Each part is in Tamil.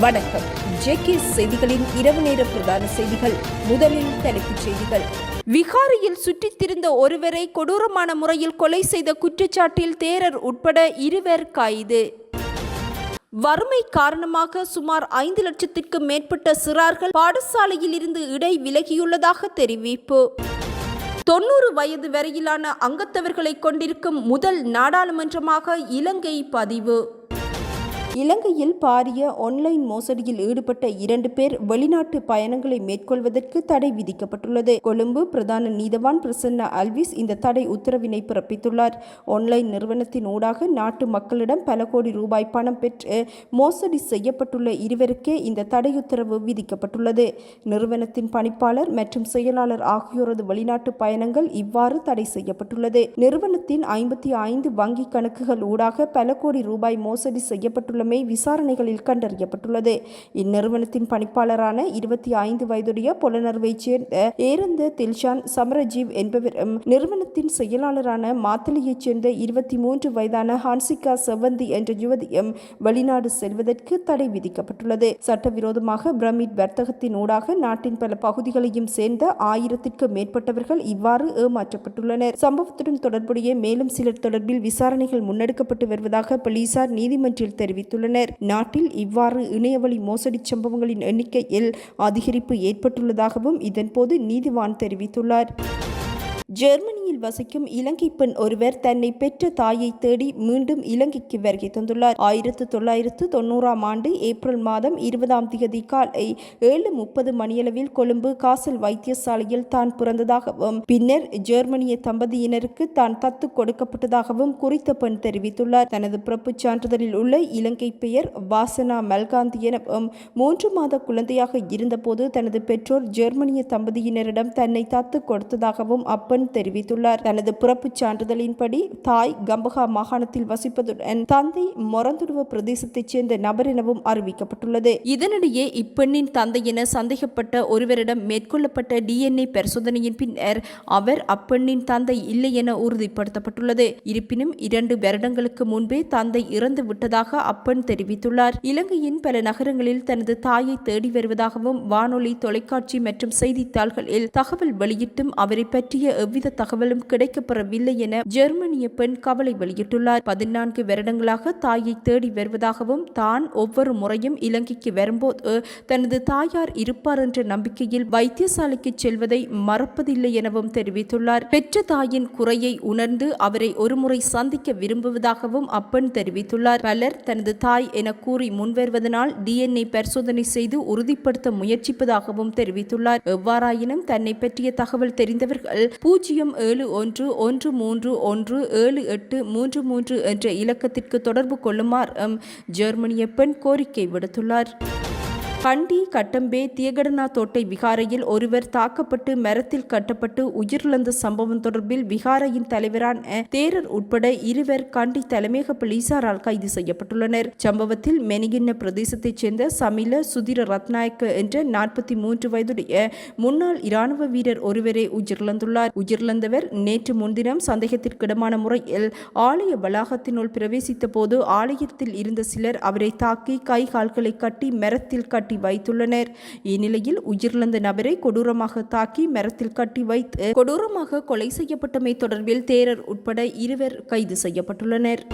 வணக்கம். ஜேகே செய்திகளின் இரவு நேர பிரதான செய்திகள் முதலில் தலைப்புச் செய்திகள். விகாரியில் சுற்றித் திரிந்த ஒருவரை கொடூரமான முறையில் கொலை செய்த குற்றச்சாட்டில் தேரர் உட்பட இருவர் கைது. வறுமை காரணமாக சுமார் ஐந்து லட்சத்திற்கும் மேற்பட்ட சிறார்கள் பாடசாலையில் இருந்து இடை விலகியுள்ளதாக தெரிவிப்பு. தொண்ணூறு வயது வரையிலான அங்கத்தவர்களை கொண்டிருக்கும் முதல் நாடாளுமன்றமாக இலங்கை பதிவு. இலங்கையில் பாரிய ஆன்லைன் மோசடியில் ஈடுபட்ட இரண்டு பேர் வெளிநாட்டு பயணங்களை மேற்கொள்வதற்கு தடை விதிக்கப்பட்டுள்ளது. கொழும்பு பிரதான நீதவான் பிரசன்ன அல்விஸ் இந்த தடை உத்தரவினை பிறப்பித்துள்ளார். ஆன்லைன் நிறுவனத்தின் ஊடாக நாட்டு மக்களிடம் பல கோடி ரூபாய் பணம் பெற்று மோசடி செய்யப்பட்டுள்ள இருவருக்கே இந்த தடை உத்தரவு விதிக்கப்பட்டுள்ளது. நிறுவனத்தின் பணிப்பாளர் மற்றும் செயலாளர் ஆகியோரது வெளிநாட்டு பயணங்கள் இவ்வாறு தடை செய்யப்பட்டுள்ளது. நிறுவனத்தின் ஐம்பத்தி ஐந்து வங்கி கணக்குகள் ஊடாக பல கோடி ரூபாய் மோசடி செய்யப்பட்டுள்ள மட்டுமே விசாரணைகளில் கண்டறியப்பட்டுள்ளது. இந்நிறுவனத்தின் பணிப்பாளரான இருபத்தி ஐந்து வயதுடைய புலனர்வைச் சேர்ந்த ஏரந்த தில்ஷான் சமரஜீவ் என்பவரும் நிறுவனத்தின் செயலாளரான மாத்தளையைச் சேர்ந்த இருபத்தி மூன்று வயதான ஹான்சிகா செவந்தி என்ற யுவதியும் வெளிநாடு செல்வதற்கு தடை விதிக்கப்பட்டுள்ளது. சட்டவிரோதமாக பிரமிட் வர்த்தகத்தின் ஊடாக நாட்டின் பல பகுதிகளையும் சேர்ந்த ஆயிரத்திற்கும் மேற்பட்டவர்கள் இவ்வாறு ஏமாற்றப்பட்டுள்ளனர். சம்பவத்துடன் தொடர்புடைய மேலும் சிலர் தொடர்பில் விசாரணைகள் முன்னெடுக்கப்பட்டு வருவதாக போலீசார் நீதிமன்றில் தெரிவித்துள்ளனர். நாட்டில் இவ்வாறு இணையவழி மோசடி சம்பவங்களின் எண்ணிக்கையில் அதிகரிப்பு ஏற்பட்டுள்ளதாகவும் இதன்போது நீதிவான் தெரிவித்துள்ளார். ஜெர்மனியில் வசிக்கும் இலங்கை பெண் ஒருவர் தன்னை பெற்ற தாயை தேடி மீண்டும் இலங்கைக்கு வருகை தந்துள்ளார். ஆயிரத்து தொள்ளாயிரத்து தொண்ணூறாம் ஆண்டு ஏப்ரல் மாதம் இருபதாம் தேதி காலை ஏழு முப்பது மணியளவில் கொழும்பு காசல் வைத்தியசாலையில் தான் பிறந்ததாகவும் பின்னர் ஜெர்மனிய தம்பதியினருக்கு தான் தத்து கொடுக்கப்பட்டதாகவும் குறித்த பெண் தெரிவித்துள்ளார். தனது பிறப்புச் சான்றிதழில் உள்ள இலங்கை பெயர் வாசனா மல்காந்தி எனவும் மூன்று மாத குழந்தையாக இருந்தபோது தனது பெற்றோர் ஜெர்மனிய தம்பதியினரிடம் தன்னை தத்து கொடுத்ததாகவும் அப்பெண் தெரிவித்துள்ளார். தனது பிறப்புச் சான்றிதழின்படி தாய் கம்பகா மாகாணத்தில் வசிப்பதுடன் தந்தை மொரந்துருவ பிரதேசத்தைச் சேர்ந்த நபர் எனவும் அறிவிக்கப்பட்டுள்ளது. இதனிடையே இப்பெண்ணின் தந்தை என சந்தேகப்பட்ட ஒருவரிடம் மேற்கொள்ளப்பட்ட டிஎன்ஏ பரிசோதனையின் பின்னர் அவர் அப்பெண்ணின் தந்தை இல்லை என உறுதிப்படுத்தப்பட்டுள்ளது. இருப்பினும் இரண்டு வருடங்களுக்கு முன்பே தந்தை இறந்து விட்டதாக அப்பெண் தெரிவித்துள்ளார். இலங்கையின் பல நகரங்களில் தனது தாயை தேடி வருவதாகவும் வானொலி தொலைக்காட்சி மற்றும் செய்தித்தாள்களில் தகவல் வெளியிட்டும் அவரை பற்றிய எவ்வித தகவலும் கிடைக்கப்பெறவில்லை என ஜெர்மனிய பெண் கவலை வெளியிட்டுள்ளார். பதினான்கு வருடங்களாக தாயை தேடி வருவதாகவும் தான் ஒவ்வொரு முறையும் இலங்கைக்கு வரும்போது தனது தாயார் இருப்பார் என்ற நம்பிக்கையில் வைத்தியசாலைக்கு செல்வதை மறப்பதில்லை எனவும் தெரிவித்துள்ளார். பெற்ற தாயின் குறையை உணர்ந்து அவரை ஒருமுறை சந்திக்க விரும்புவதாகவும் அப்பெண் தெரிவித்துள்ளார். பலர் தனது தாய் என கூறி முன்வருவதனால் டிஎன்ஏ பரிசோதனை செய்து உறுதிப்படுத்த முயற்சிப்பதாகவும் தெரிவித்துள்ளார். எவ்வாறாயினும் தன்னை பற்றிய தகவல் தெரிந்தவர்கள் பூஜ்ஜியம் ஏழு ஒன்று ஒன்று மூன்று ஒன்று ஏழு எட்டு மூன்று மூன்று என்ற இலக்கத்திற்கு தொடர்பு கொள்ளுமாறு ஜெர்மனிய பெண் கோரிக்கை விடுத்துள்ளார். கண்டி கட்டம்பே தியகடனா தோட்டை விகாரையில் ஒருவர் தாக்கப்பட்டு மரத்தில் கட்டப்பட்டு உயிரிழந்த சம்பவம் தொடர்பில் விகாரையின் தலைவரான தேரர் உட்பட இருவர் கண்டி தலைமையக போலீசாரால் கைது செய்யப்பட்டுள்ளனர். சம்பவத்தில் மெனிகின்ன பிரதேசத்தைச் சேர்ந்த சமில சுதிர ரத்நாயக்க என்ற நாற்பத்தி மூன்று வயதுடைய முன்னாள் இராணுவ வீரர் ஒருவரே உயிரிழந்துள்ளார். உயிரிழந்தவர் நேற்று முன்தினம் சந்தேகத்திற்கிடமான முறையில் ஆலய வளாகத்தினுள் பிரவேசித்த போது ஆலயத்தில் இருந்த சிலர் அவரை தாக்கி கை கால்களை கட்டி மரத்தில் கட்டி வைத்துள்ளனர். இந்நிலையில் உயிரிழந்த நபரை கொடூரமாக தாக்கி மரத்தில் கட்டி வைத்து கொடூரமாக கொலை செய்யப்பட்டமை தொடர்பில் தேரர் உட்பட இருவர் கைது செய்யப்பட்டுள்ளனர்.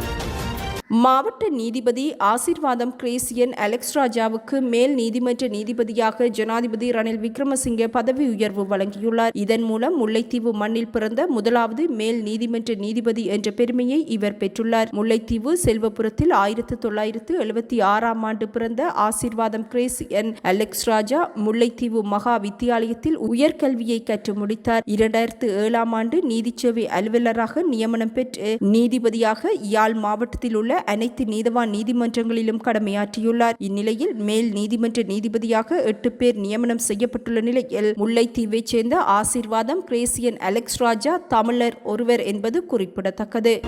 மாவட்ட நீதிபதி ஆசிர்வாதம் கிரேசியன் அலெக்ஸ் ராஜாவுக்கு மேல் நீதிமன்ற நீதிபதியாக ஜனாதிபதி ரணில் விக்ரமசிங்கே பதவி உயர்வு வழங்கியுள்ளார். இதன் மூலம் முல்லைத்தீவு மண்ணில் பிறந்த முதலாவது மேல் நீதிமன்ற நீதிபதி என்ற பெருமையை இவர் பெற்றுள்ளார். முல்லைத்தீவு செல்வபுரத்தில் ஆயிரத்து தொள்ளாயிரத்து எழுபத்தி ஆறாம் ஆண்டு பிறந்த ஆசிர்வாதம் கிரேசியன் அலெக்ஸ் ராஜா முல்லைத்தீவு மகா வித்தியாலயத்தில் உயர்கல்வியை கற்று முடித்தார். இரண்டாயிரத்து ஏழாம் ஆண்டு நீதிச்சேவை அலுவலராக நியமனம் பெற்று நீதிபதியாக யாழ் மாவட்டத்தில் உள்ள அனைத்து நீதவான் நீதிமன்றங்களிலும் கடமையாற்றியுள்ளார். இந்நிலையில் மேல் நீதிமன்ற நீதிபதியாக எட்டு பேர் நியமனம் செய்யப்பட்டுள்ள நிலையில் முல்லைத்தீவைச் சேர்ந்த ஆசிர்வாதம் கிரேசியன் அலெக்ஸ் ராஜா தமிழர் ஒருவர் என்பது குறிப்பிடத்தக்கது.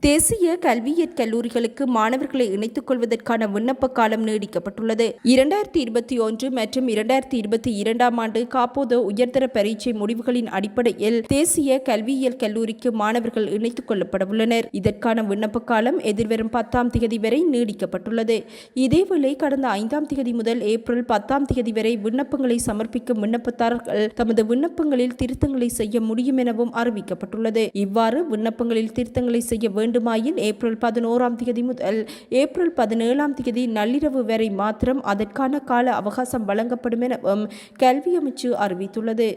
தேசிய கல்வியியற் கல்லூரிகளுக்கு மாணவர்களை இணைத்துக் கொள்வதற்கான விண்ணப்ப காலம் நீடிக்கப்பட்டுள்ளது. இரண்டாயிரத்தி இருபத்தி ஒன்று மற்றும் இரண்டாயிரத்தி இருபத்தி இரண்டாம் ஆண்டு காப்போதோ உயர்தர பரீட்சை முடிவுகளின் அடிப்படையில் தேசிய கல்வியியல் கல்லூரிக்கு மாணவர்கள் இணைத்துக் கொள்ளப்படவுள்ளனர். இதற்கான விண்ணப்ப காலம் எதிர்வரும் பத்தாம் தேதி வரை நீடிக்கப்பட்டுள்ளது. இதேவேளை கடந்த ஐந்தாம் தேதி முதல் ஏப்ரல் பத்தாம் தேதி வரை விண்ணப்பங்களை சமர்ப்பிக்கும் விண்ணப்பதாரர்கள் தமது விண்ணப்பங்களில் திருத்தங்களை செய்ய முடியும் எனவும் அறிவிக்கப்பட்டுள்ளது. இவ்வாறு விண்ணப்பங்களில் திருத்தங்களை செய்ய வேண்டுமாயின் ஏப்ரல் பதினோராம் தேதி முதல் ஏப்ரல் பதினேழாம் தேதி நள்ளிரவு வரை மாத்திரம் அதற்கான கால அவகாசம் வழங்கப்படும் எனவும் கல்வி அமைச்சு அறிவித்துள்ளது.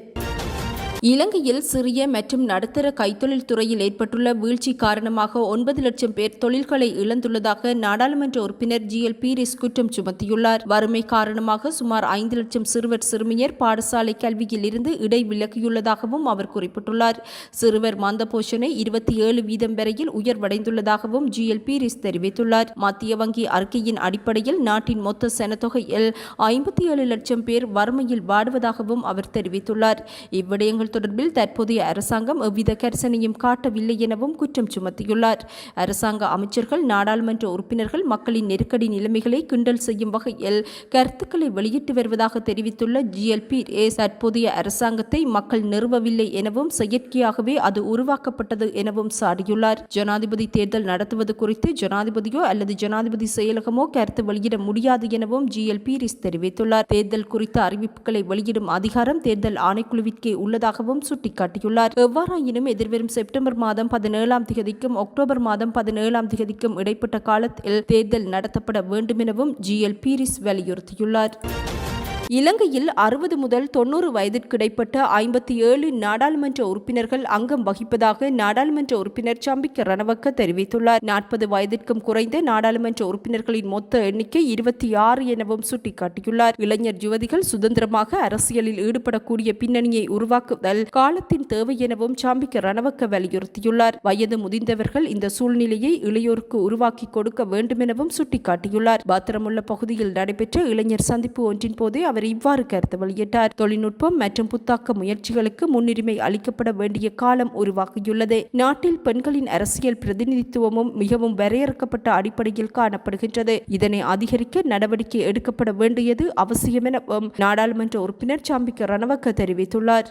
இலங்கையில் சிறிய மற்றும் நடுத்தர கைத்தொழில் துறையில் ஏற்பட்டுள்ள வீழ்ச்சி காரணமாக ஒன்பது லட்சம் பேர் தொழில்களை இழந்துள்ளதாக நாடாளுமன்ற உறுப்பினர் ஜி எல் பீரிஸ் குற்றம் சுமத்தியுள்ளார். வறுமை காரணமாக சுமார் ஐந்து லட்சம் சிறுவர் சிறுமியர் பாடசாலை கல்வியில் இருந்து இடைவிலக்கியுள்ளதாகவும் அவர் குறிப்பிட்டுள்ளார். சிறுவர் மந்த போஷனை இருபத்தி ஏழு வீதம் வரையில் உயர்வடைந்துள்ளதாகவும் ஜி எல் பீரிஸ் தெரிவித்துள்ளார். மத்திய வங்கி அறிக்கையின் அடிப்படையில் நாட்டின் மொத்த சனத்தொகையில் ஐம்பத்தி ஏழு லட்சம் பேர் வறுமையில் வாடுவதாகவும் அவர் தெரிவித்துள்ளார். இவ்விடயங்கள் தொடர்பில் தற்போதைய அரசாங்கம் எவ்வித கரிசனையும் காட்டவில்லை எனவும் குற்றம் சுமத்தியுள்ளார். அரசாங்க அமைச்சர்கள் நாடாளுமன்ற உறுப்பினர்கள் மக்களின் நெருக்கடி நிலைமைகளை கிண்டல் செய்யும் வகையில் கருத்துக்களை வெளியிட்டு வருவதாக தெரிவித்துள்ள ஜிஎல்பி தற்போதைய அரசாங்கத்தை மக்கள் நிறுவவில்லை எனவும் செயற்கையாகவே அது உருவாக்கப்பட்டது எனவும் சாடியுள்ளார். ஜனாதிபதி தேர்தல் நடத்துவது குறித்து ஜனாதிபதியோ அல்லது ஜனாதிபதி செயலகமோ கருத்து வெளியிட முடியாது எனவும் ஜிஎல் பீரிஸ் தெரிவித்துள்ளார். தேர்தல் குறித்த அறிவிப்புகளை வெளியிடும் அதிகாரம் தேர்தல் ஆணைக்குழுவிற்கே உள்ளதாக உள்ளதாகவும் சுட்டிக்காட்டியுள்ளார். எவ்வாறாயினும் எதிர்வரும் செப்டம்பர் மாதம் பதினேழாம் தேதிக்கும் அக்டோபர் மாதம் பதினேழாம் தேதிக்கும் இடைப்பட்ட காலத்தில் தேர்தல் நடத்தப்பட வேண்டும் எனவும் ஜிஎல் பீரிஸ் வலியுறுத்தியுள்ளார். இலங்கையில் அறுபது முதல் தொன்னூறு வயதிற்கு இடைப்பட்ட ஐம்பத்தி ஏழு நாடாளுமன்ற உறுப்பினர்கள் அங்கம் வகிப்பதாக நாடாளுமன்ற உறுப்பினர் சம்பிக்க ரணவக்க தெரிவித்துள்ளார். நாற்பது வயதிற்கும் குறைந்த நாடாளுமன்ற உறுப்பினர்களின் மொத்த எண்ணிக்கை இருபத்தி ஆறு எனவும் சுட்டிக்காட்டியுள்ளார். இளைஞர் யுவதிகள் சுதந்திரமாக அரசியலில் ஈடுபடக்கூடிய பின்னணியை உருவாக்குதல் காலத்தின் தேவை எனவும் சாம்பிக்க ரணவக்க வலியுறுத்தியுள்ளார். வயது முதிர்ந்தவர்கள் இந்த சூழ்நிலையை இளையோருக்கு உருவாக்கி கொடுக்க வேண்டும் எனவும் சுட்டிக்காட்டியுள்ளார். பாத்திரமுள்ள பகுதியில் நடைபெற்ற இளைஞர் சந்திப்பு ஒன்றின் போதே அவர் இவ்வாறு கருத்து வெளியிட்டார். தொழில்நுட்பம் மற்றும் புத்தாக்க முயற்சிகளுக்கு முன்னுரிமை அளிக்கப்பட வேண்டிய காலம் உருவாகியுள்ளது. நாட்டில் பெண்களின் அரசியல் பிரதிநிதித்துவமும் மிகவும் வரையறுக்கப்பட்ட அடிப்படையில் காணப்படுகின்றது. இதனை அதிகரிக்க நடவடிக்கை எடுக்கப்பட வேண்டியது அவசியம் எனவும் நாடாளுமன்ற உறுப்பினர் சாம்பிக்க ரணவக்க தெரிவித்துள்ளார்.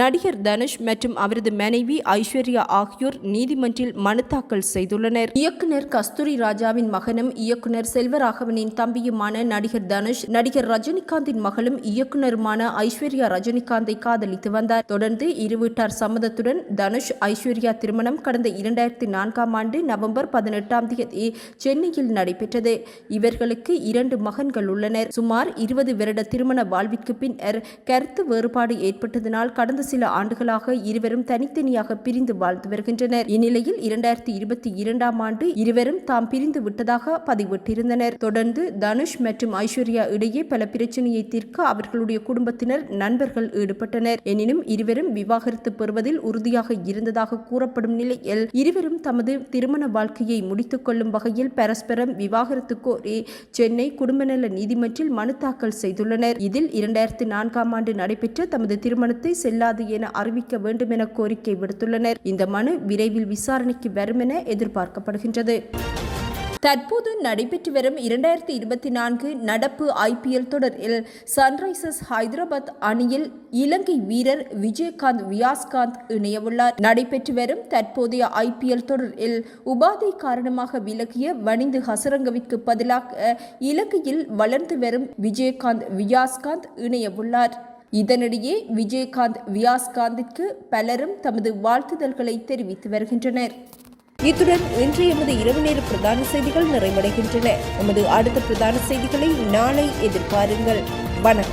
நடிகர் தனுஷ் மற்றும் அவரது மனைவி ஐஸ்வர்யா ஆகியோர் நீதிமன்றில் மனு தாக்கல் செய்துள்ளனர். இயக்குனர் கஸ்தூரி ராஜாவின் மகனும் இயக்குனர் செல்வராகவனின் தம்பியுமான நடிகர் தனுஷ் நடிகர் ரஜினிகாந்தின் மகளும் இயக்குனருமான ஐஸ்வர்யா ரஜினிகாந்தை காதலித்து வந்தார். தொடர்ந்து இரு வீட்டார் சம்மதத்துடன் தனுஷ் ஐஸ்வர்யா திருமணம் கடந்த இரண்டாயிரத்தி நான்காம் ஆண்டு நவம்பர் பதினெட்டாம் தேதி சென்னையில் நடைபெற்றது. இவர்களுக்கு இரண்டு மகன்கள் உள்ளனர். சுமார் இருபது வருட திருமண வாழ்விற்கு பின்னர் கருத்து வேறுபாடு ஏற்பட்டதனால் கடந்த சில ஆண்டுகளாக இருவரும் தனித்தனியாக பிரிந்து வாழ்ந்து வருகின்றனர். இந்நிலையில் இரண்டாயிரத்தி இருபத்தி இரண்டாம் ஆண்டு இருவரும் தாம் பிரிந்து விட்டதாக பதிவிட்டிருந்தனர். தொடர்ந்து தனுஷ் மற்றும் ஐஸ்வர்யா இடையே பல பிரச்சனையை தீர்க்க அவர்களுடைய குடும்பத்தினர் நண்பர்கள் ஈடுபட்டனர். எனினும் இருவரும் விவாகரத்து பெறுவதில் உறுதியாக இருந்ததாக கூறப்படும் நிலையில் இருவரும் தமது திருமண வாழ்க்கையை முடித்துக் கொள்ளும் வகையில் பரஸ்பரம் விவாகரத்து கோரி சென்னை குடும்பநல நீதிமன்றில் மனு தாக்கல் செய்துள்ளனர். இதில் இரண்டாயிரத்தி நான்காம் ஆண்டு நடைபெற்ற தமது திருமணத்தை செல்லாத என அறிவிக்க வேண்டும் என கோரிக்கை விடுத்துள்ளனர். இந்த மனு விரைவில் விசாரணைக்கு வரும் என எதிர்பார்க்கப்படுகின்றது. தற்போது நடைபெற்று வரும் இரண்டாயிரத்தி இருபத்தி நான்கு நடப்பு ஐபிஎல் தொடரில் சன்ரைசர்ஸ் ஹைதராபாத் அணியில் இலங்கை வீரர் விஜயகாந்த் வியாஸ்காந்த் இணையவுள்ளார். நடைபெற்று வரும் தற்போதைய ஐபிஎல் தொடரில் உபாதை காரணமாக விலகிய வனிந்து ஹசரங்கவிற்கு பதிலாக இலங்கையில் வளர்ந்து வரும் விஜயகாந்த் வியாஸ்காந்த் இணையவுள்ளார். இதனிடையே விஜயகாந்த் வியாஸ்காந்திற்கு பலரும் தமது வாழ்த்துதல்களை தெரிவித்து வருகின்றனர். இத்துடன் இன்று எமது இரவு நேர பிரதான செய்திகள் நிறைவடைகின்றன. எமது அடுத்த பிரதான செய்திகளை நாளை எதிர்பாருங்கள். வணக்கம்.